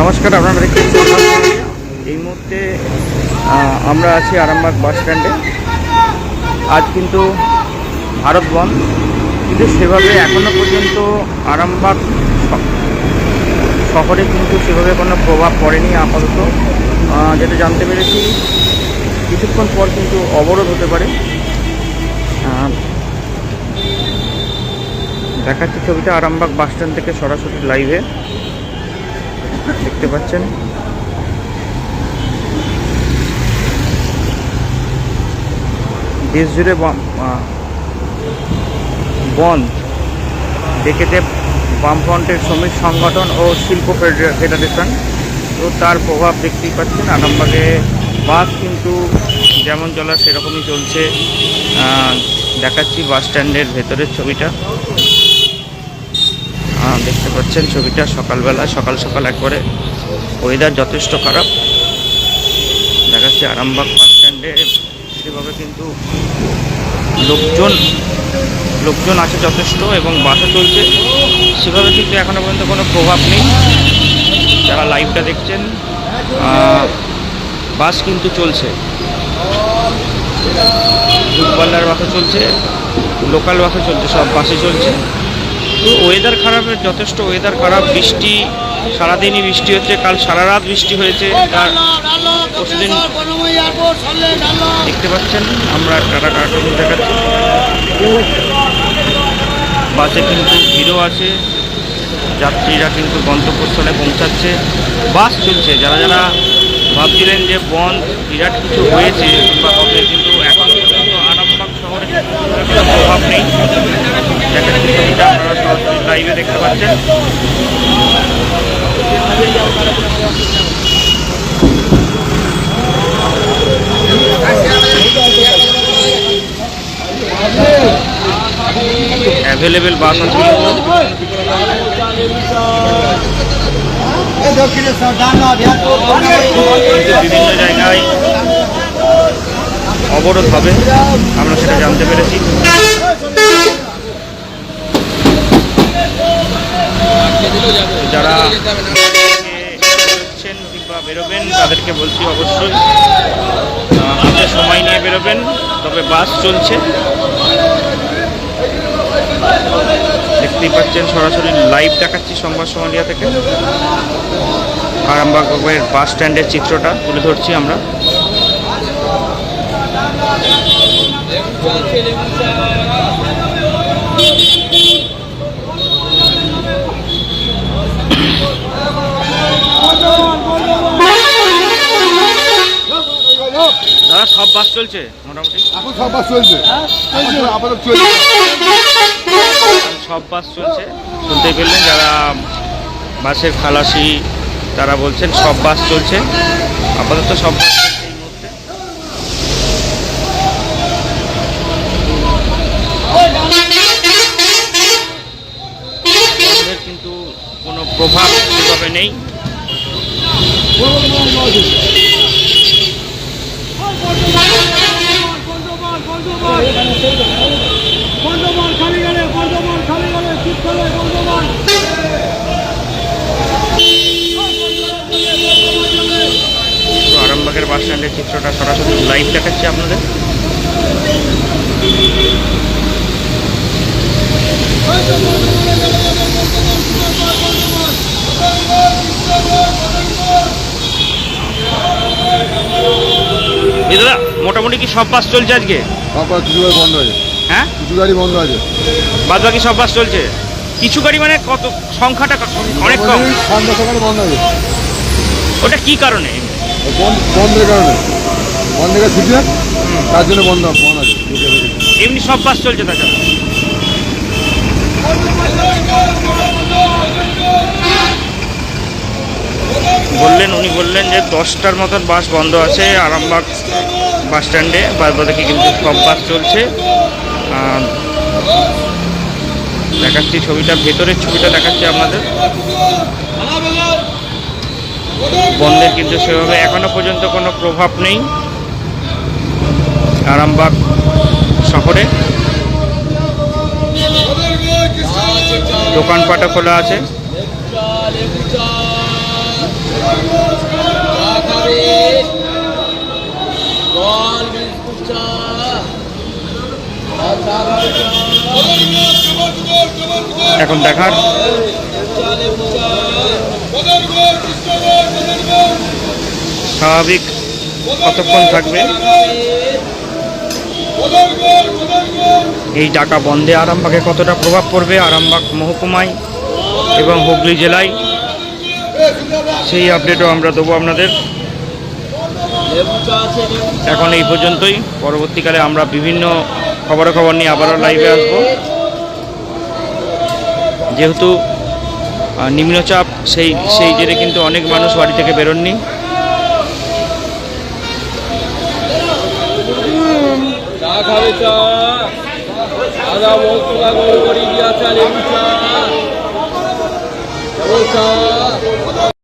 নমস্কার, আপনারা দেখছেন এই মুহূর্তে আমরা আছি আরামবাগ বাস স্ট্যান্ডে আজ কিন্তু ভারত বন্ধ। কিন্তু সেভাবে এখনও পর্যন্ত আরামবাগ শহরে কিন্তু সেভাবে কোনো প্রভাব পড়েনি আপাতত। যেটা জানতে পেরেছি, কিছুক্ষণ পর কিন্তু অবরোধ হতে পারে। দেখাচ্ছি ছবিটা আরামবাগ বাস স্ট্যান্ড থেকে সরাসরি লাইভে দেখতে পাচ্ছেন। দেশ জুড়ে বন্ধ ডেকেছে বামফ্রন্টের শ্রমিক সংগঠন ও শিল্প ফেডারে- ফেডারেশন। তো তার প্রভাব দেখতেই পাচ্ছেন, আরামবাগে বাস কিন্তু যেমন চলা সেরকমই চলছে। দেখাচ্ছি বাস স্ট্যান্ডের ভেতরের ছবিটা। দেখতে পাচ্ছেন ছবিটা সকালবেলা, সকাল সকাল একবারে ওয়েদার যথেষ্ট খারাপ। দেখাচ্ছে আরামবাগ বাস স্ট্যান্ডে। সেভাবে কিন্তু লোকজন লোকজন আছে যথেষ্ট এবং বাসও চলছে। সেভাবে কিন্তু এখনও পর্যন্ত কোনো প্রভাব নেই। যারা লাইভটা দেখছেন বাস কিন্তু চলছে। দূরপাল্লার বাসও চলছে লোকাল বাসও চলছে, সব বাসে চলছে। ওয়েদার খারাপের যথেষ্ট ওয়েদার খারাপ। বৃষ্টি, সারাদিনই বৃষ্টি হচ্ছে, কাল সারা রাত বৃষ্টি হয়েছে। তার পরশুদিন দেখতে পাচ্ছেন, আমরা টাটা কার্টুন দেখাচ্ছি। বাসে কিন্তু ভিড়ও আছে, যাত্রীরা কিন্তু গন্তব্যস্থলে পৌঁছাচ্ছে। বাস চলছে, যারা যারা ভাবছিলেন যে বন্ধ বিরাট কিছু হয়েছে বা হবে কিন্তু এখন পর্যন্ত আরামবাগ শহরে কোনো প্রভাব নেই দেখাচ্ছি ছবিটা আপনারা সরাসরি লাইভে দেখতে পাচ্ছেন। অ্যাভেলেবেল বাস বিভিন্ন জায়গায় অবরোধ হবে আমরা সেটা জানতে পেরেছি। যারা বেরোচ্ছেন কিংবা বেরোবেন, তাদেরকে বলছি অবশ্যই হাতে সময় নিয়ে বেরোবেন, তবে বাস চলছে। দেখতেই পাচ্ছেন, সরাসরি লাইভ দেখাচ্ছি সংবাদ সমালিয়া থেকে। আরামবাগের বাস স্ট্যান্ডের চিত্রটা তুলে ধরছি আমরা। দাদা সব বাস চলছে মোটামুটি। এখন সব বাস চলছে? আপাতত চলছে। সব বাস চলছে। শুনতেই পেলেন যারা বাসের খালাসি তারা বলছেন সব বাস চলছে। আপাতত সব বাস চলছে এই মুহূর্তে। কিন্তু কোনো প্রভাব সেভাবে নেই। আরামবাগের বাস স্ট্যান্ডের চিত্রটা সরাসরি লাইভ দেখাচ্ছি আপনাদের। দাদা, মোটামুটি কি সব বাস চলছে আজকে? তারপর কিছু গাড়ি বন্ধ আছে। হ্যাঁ? কিছু গাড়ি বন্ধ আছে। বাদ বাকি সব বাস চলছে। কিছু গাড়ি মানে কত? সংখ্যাটা ক- অনেক কম। সন্ধ্যা সকালে বন্ধ আছে। ওটা কি কারণে? বন্ধের কারণে। বন্ধের ছুটি তার জন্য বন্ধ বন্ধ আছে। এমনি সব বাস চলছে তাছাড়া বললেন উনি বললেন যে দশটার মতন বাস বন্ধ আছে আরামবাগ বাস স্ট্যান্ডে বাকি কিন্তু সব বাস চলছে। দেখাচ্ছি ছবিটা, ভেতরের ছবিটা দেখাচ্ছি আপনাদের। বন্ধের কিন্তু সেভাবে এখনও পর্যন্ত কোনো প্রভাব নেই। আরামবাগ শহরে। দোকানপাটও খোলা আছে। এখন দেখার। স্বাভাবিক কতক্ষণ থাকবে? এই ডাকা বন্ধে আরামবাগে কতটা প্রভাব পড়বে? আরামবাগ মহকুমায় এবং হুগলি জেলায়? সেই আপডেটও আমরা দেবো আপনাদের। এখন এই পর্যন্তই। পরবর্তীকালে আমরা বিভিন্ন খবরাখবর নিয়ে আবারও লাইভে আসব। যেহেতু নিম্নচাপ, সেই সেই জেরে কিন্তু অনেক মানুষ বাড়ি থেকে বেরোননি।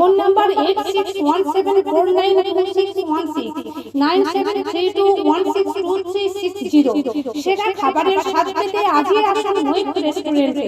Phone number eight six one seven four nine one six nine seven three two one six সেরা খাবারের স্বাদ পেতে আজই আসুন মৈত্র রেস্টুরেন্টে